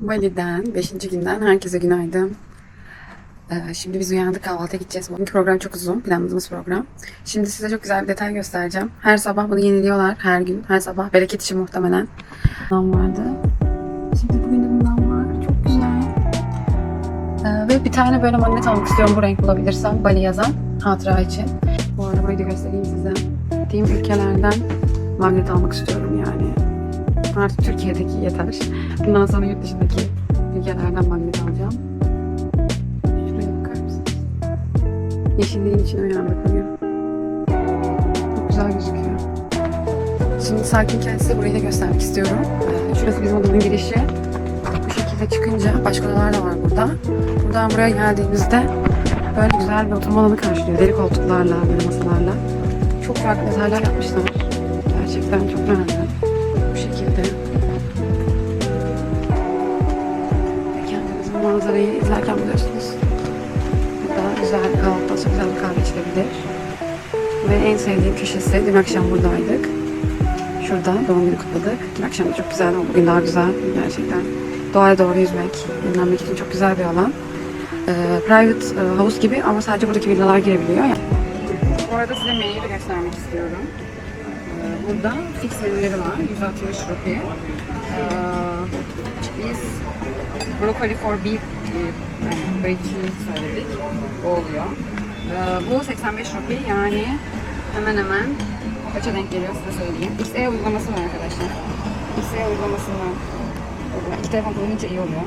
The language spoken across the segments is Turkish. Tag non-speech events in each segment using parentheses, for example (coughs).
Bali'den 5. günden herkese günaydın. Ee, şimdi biz uyandık kahvaltıya gideceğiz. Bugünkü program çok uzun. Planladığımız program. Şimdi size çok güzel bir detay göstereceğim. Her sabah bunu yeniliyorlar her gün. Her sabah bereket için muhtemelen. Bundan vardı. Şimdi bugün de bundan var. Çok güzel. Ee, ve bir tane böyle magnet almak istiyorum bu renk bulabilirsem. Bali yazan hatıra için. Bu arada burayı da göstereyim size. Gittiğim ülkelerden magnet almak istiyorum yani. Artık Türkiye'deki yeter. Bundan sonra yurt dışındaki ülkelerden magnet alacağım. Şuraya bakar mısınız? Yeşilliğin içine uyandık bugün. Çok güzel gözüküyor. Şimdi sakinken size burayı da göstermek istiyorum. Şurası bizim odanın girişi. Bu şekilde çıkınca başka odalar da var burada. Buradan buraya geldiğimizde böyle güzel bir oturma alanı karşılıyor. Deri koltuklarla, böyle masalarla. Çok farklı detaylar yapmışlar. Gerçekten çok beğendim. Manzarayı izlerken buluyorsunuz. Burada güzel bir kahvaltı, çok güzel bir kahve içilebilir. Ve en sevdiğim köşesi, dün akşam buradaydık. Şurada doğum günü kutladık. Dün akşam da çok güzeldi ama bugün daha güzel. Gerçekten doğaya doğru yüzmek, dinlenmek için çok güzel bir alan. Ee, private e, havuz gibi ama sadece buradaki villalar girebiliyor. Yani. Bu arada size menüyü de göstermek istiyorum. Ee, Burada fix menüleri var. 160 rupi. Broccoli for beef e, yani böğürtü söyledik. O oluyor. Ee, bu 85 rupi yani hemen hemen kaça denk geliyor size söyleyeyim. XE uygulaması var arkadaşlar. XE uygulamasından iki telefon kullanınca iyi oluyor.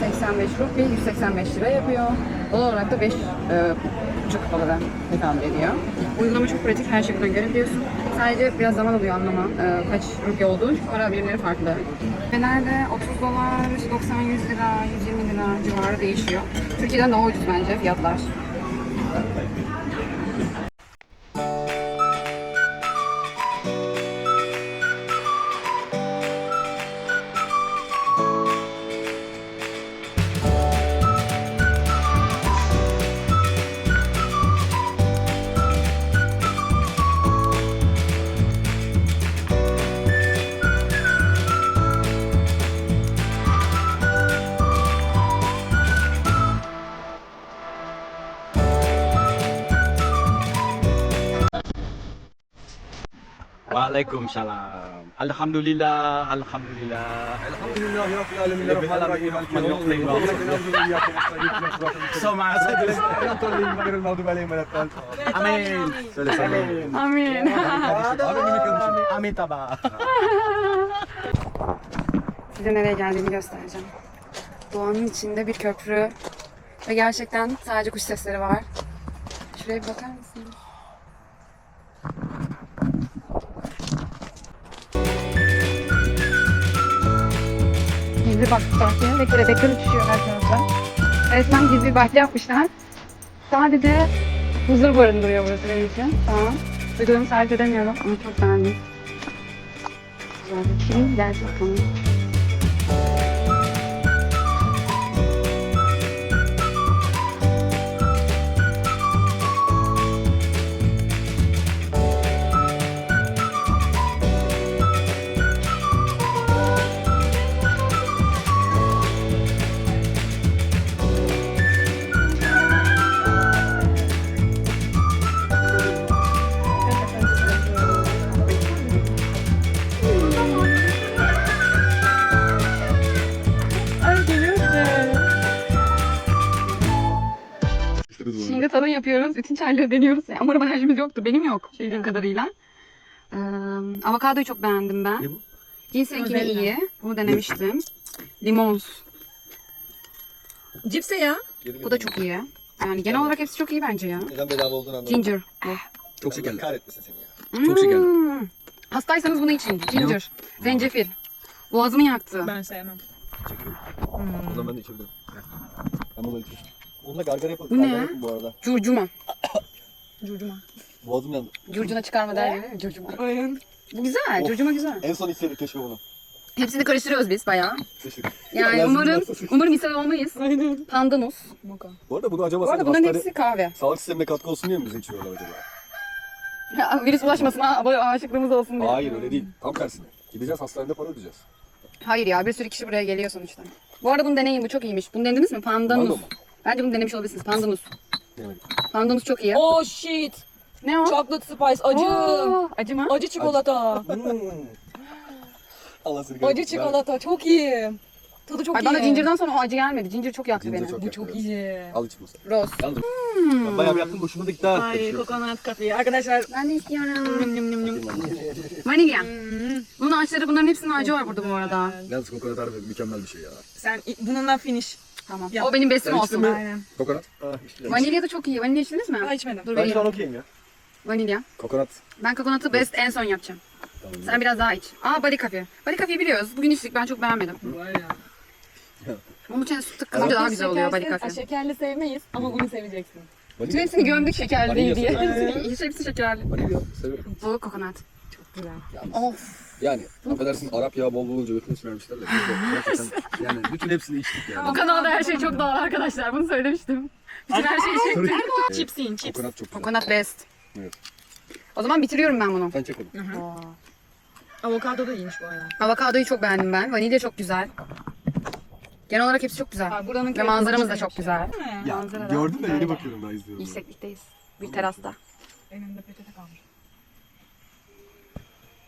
85 rupi 185 lira yapıyor. Dolar olarak da 5 e, buçuk dolara tekabül ediyor. Uygulama çok pratik. Her şeyi buradan görebiliyorsun. Sadece biraz zaman alıyor anlama. e, kaç rupi olduğu. Çünkü para birimleri farklı. Fener'de 30 dolar, 90-100 lira, 120 lira civarı değişiyor. Türkiye'den daha ucuz bence fiyatlar. Waalaikumsalam. Alhamdulillah, alhamdulillah. Alhamdulillah ya Rabbil Alemin. Rabbil Alemin. Amin. Söyle. Amin. Amin taba. Size nereye geldiğimi göstereceğim. Doğanın içinde bir köprü. Ve gerçekten sadece kuş sesleri var. Şuraya bir bakar mısınız? Gizli bahçe ve kelebekler uçuşuyor her tarafta. Resmen gizli bahçe yapmışlar. Sadece huzur barındırıyor burası benim için. Tamam. Duygularımı tarif edemiyorum ama çok beğendim. Güzel bir şey. Gerçekten. Şimdi tadım yapıyoruz. Bütün çayları deniyoruz. Yani umarım alerjimiz yoktur. Benim yok. Şeyden kadarıyla. Ee, avokadoyu çok beğendim ben. Ne bu? İyi. Bunu denemiştim. Limon. Cipse ya. Bu da çok iyi. Yani genel olarak hepsi çok iyi bence ya. Neden bedava olduğunu anlamadım. Ginger. Bu. Çok şekerli. Kahretmesin seni ya. Çok şekerli. Hmm. Hastaysanız bunu için. Ginger. Zencefil. Boğazımı yaktı. Ben sevmem. Ondan ben de içebilirim. Ben bunu da. Onunla gargara yapalım. Bu ne? Gargara yapın bu arada. Curcuma. (coughs) Curcuma. Boğazım yandı. Curcuna çıkarma der gibi. Curcuma. Aynen. Bu güzel. Of. Curcuma güzel. En son içseydik keşke bunu. Hepsini karıştırıyoruz biz bayağı. Teşekkür Yani Alerjim umarım varsa- umarım ishal olmayız. Aynen. Pandanus. Moka. Bu arada bunu acaba Bu arada sen bunların hastane, hepsi kahve. sağlık sistemine katkı olsun diye mi bize içiyorlar acaba? Ya, virüs bulaşmasın ha, bu aşıklığımız olsun diye. Hayır öyle değil. Tam tersine. Gideceğiz hastanede para ödeyeceğiz. Hayır ya bir sürü kişi buraya geliyor sonuçta. Bu arada bunu deneyin bu çok iyiymiş. Bunu denediniz mi? Pandanus. Panda mı? Bence bunu denemiş olabilirsiniz. Pandanus. Denemedim. Pandanus çok iyi. Oh shit. Ne o? Chocolate spice acı. Oo, acı mı? Acı çikolata. Allah seni Acı kahretsin. çikolata çok iyi. Tadı çok Ay iyi. bana ginger sonra o acı gelmedi. Ginger çok yaktı Ginger beni. çok Bu çok yaktı. iyi. Al içim olsun. Rose. Yalnız ben bayağı bir yaptım boşuma da gitti ha. Ay kokonat kafe. Arkadaşlar Ben de istiyorum. Vanilya. Bunun ağaçları bunların hepsinin ağacı var burada bu arada. Yalnız kokonat harbi mükemmel bir şey ya. Sen bununla finish. Tamam. Ya. O benim besim olsun. mi? Aynen. Kokonat. Ah işte. Vanilya da çok iyi. Vanilya içtiniz mi? Daha içmedim. Dur Ben şu an vereyim. okeyim ya. Vanilya. Kokonat. Ben kokonatı best en son yapacağım. Tamam. Sen biraz daha iç. Aa Bali kafe. Bali kafeyi biliyoruz. Bugün içtik ben çok beğenmedim. Bunun için süt kızınca daha güzel oluyor Bali kafe. Şekerli sevmeyiz ama bunu seveceksin. Bütün Vanilya. hepsini gömdük şekerli diye. Hiç (laughs) hepsi şekerli. Vanilya severim. Bu kokonat. Of. Yani affedersin Arap yağı bol bol olunca götüne sürermişler de. (laughs) Gerçekten yani bütün hepsini içtik Bu yani. kanalda her şey çok doğal arkadaşlar. Bunu söylemiştim. Bütün her şeyi çektik. Chips yiyin chips. Kokonat çok güzel. Kokonat best. Evet. O zaman bitiriyorum ben bunu. Sen çek onu. Avokado da iyiymiş bu arada. Avokadoyu çok beğendim ben. Vanilya çok güzel. Genel olarak hepsi çok güzel. Bak, buranın Ve manzaramız da köftesi çok güzel. Değil mi? Ya Manzara da gördün de yeni bakıyorum daha izliyorum. Yükseklikteyiz. Bir terasta. Elimde peçete kalmış.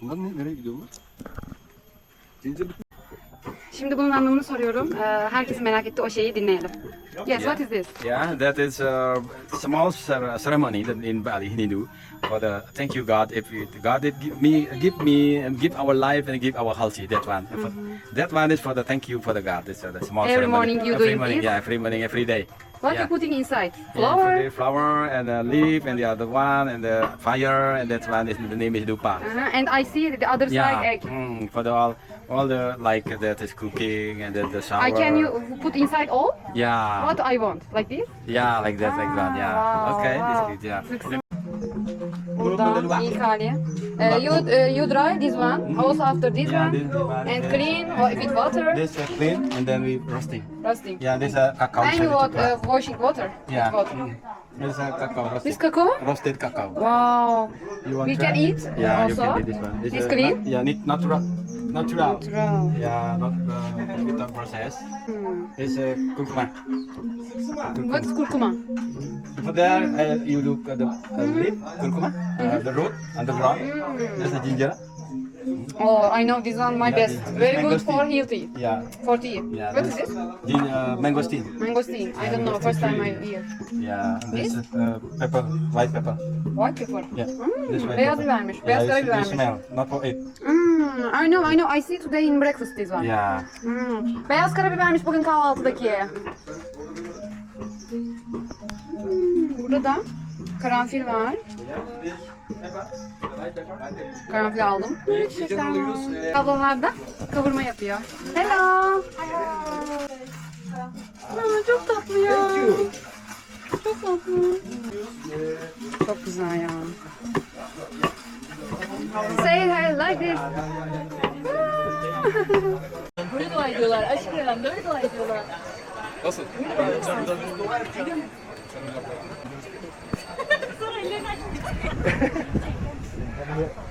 Bunlar ne? Nereye gidiyor bunlar? Zincir Şimdi bunun anlamını soruyorum. Ee, herkesin merak ettiği o şeyi dinleyelim. Yes, what is this? Yeah, that is a small cer- ceremony that in Bali Hindu for the thank you God if you, God did give me give me and give our life and give our healthy that one. For- That one is for the thank you for the God. It's uh, the small Every ceremony. morning you every doing morning, this? Yeah, every morning, every day. What Yeah. you putting inside? Flower? for the flower and the leaf and the other one and the fire and that one is the name is dupa. Uh-huh. And I see the other Yeah, side egg. mm, for the all all the like that is cooking and the, the shower. I can you put inside all? Yeah. What I want? Like this? Yeah, like that, like that. Yeah. wow, okay, wow. this is yeah. Burada ilk hali. Uh, you, uh, you dry this one, also after this Yeah, one, this one. and clean wa- with water, This is clean and then we roasting. roasting. Yeah, this is a cacao. And you cherry want chocolate. uh, washing water? with yeah. water. mm. This is a cacao roasted. This cocoa? roasted cacao. Wow. You want We try? can eat Yeah, also? you can eat this one. This is clean? Not, yeah, need natural. Natural. Wow. Yeah, not uh, without process. Hmm. This is uh, kurkuma. What is kurkuma? For there, uh, you look at the uh, leaf, kurkuma, uh, the root, underground. There's a ginger. Oh, I know this one my Yeah, best. this- this Very good mangosteen. for healthy. Yeah. For tea. Yeah. What is this? Gin, uh, mangosteen. Mangosteen. I don't know. First time I hear. Yeah. And this is uh, pepper, white pepper. White pepper. Yeah. Hmm, This white beyaz pepper. bibermiş. Yeah, Beyaz you, karabiber you smell, not for it. I know, I know. I see today in breakfast this one. Yeah. Hmm. Beyaz karabibermiş bugün kahvaltıdaki. Hmm, burada da karanfil var. Karanfil aldım. Ablalar da kavurma yapıyor. Hello. Aa, çok tatlı ya. Çok tatlı. Çok güzel ya. Say her like this. böyle dua ediyorlar. Aşk Kerem böyle dua ediyorlar. Nasıl? Sonra ellerini açmış. (laughs)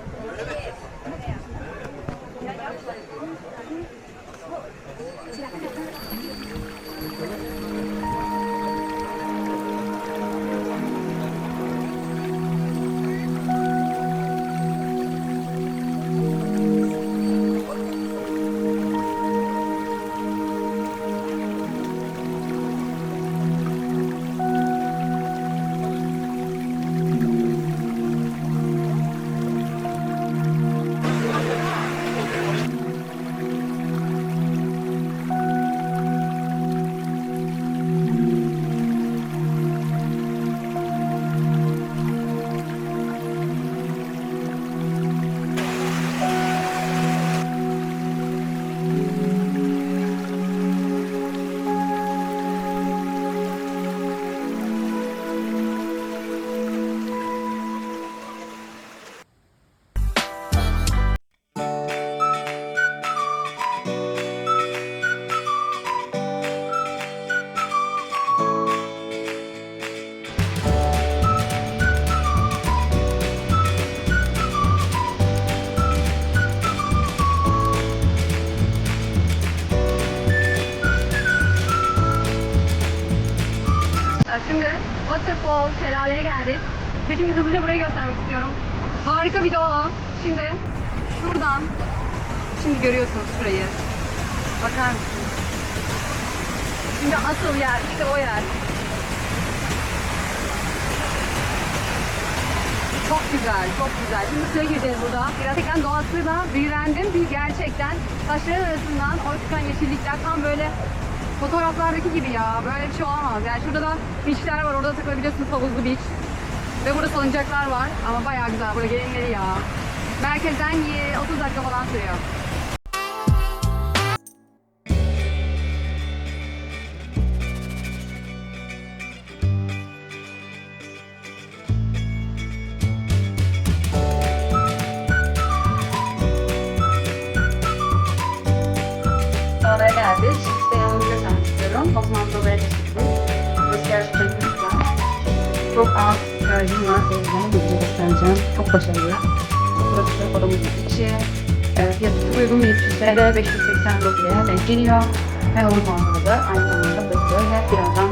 Waterfall, şelaleye geldik. Ve şimdi hızlıca burayı göstermek istiyorum. Harika bir doğa. Şimdi şuradan, şimdi görüyorsunuz şurayı. Bakar mısınız? Şimdi asıl yer, işte o yer. Çok güzel, çok güzel. Şimdi suya gireceğiz burada. Gerçekten doğasıyla büyülendim. Bir gerçekten taşların arasından o çıkan yeşillikler tam böyle fotoğraflardaki gibi ya. Böyle bir şey olamaz. Yani şurada da beachler var. Orada takılabiliyorsunuz havuzlu beach. Ve burada salıncaklar var. Ama bayağı güzel. Burada gelinleri ya. Merkezden y- 30 dakika falan sürüyor. Teşekkür Burası gerçekten çok az tercihim var. O yüzden bilgi göstereceğim. Çok başarılı. Burası da odamızın içi. Fiyatı çok uygun bir 300 TL, 580 rupiye denk geliyor. Ve havuz manzaralı. Aynı zamanda böyle birazdan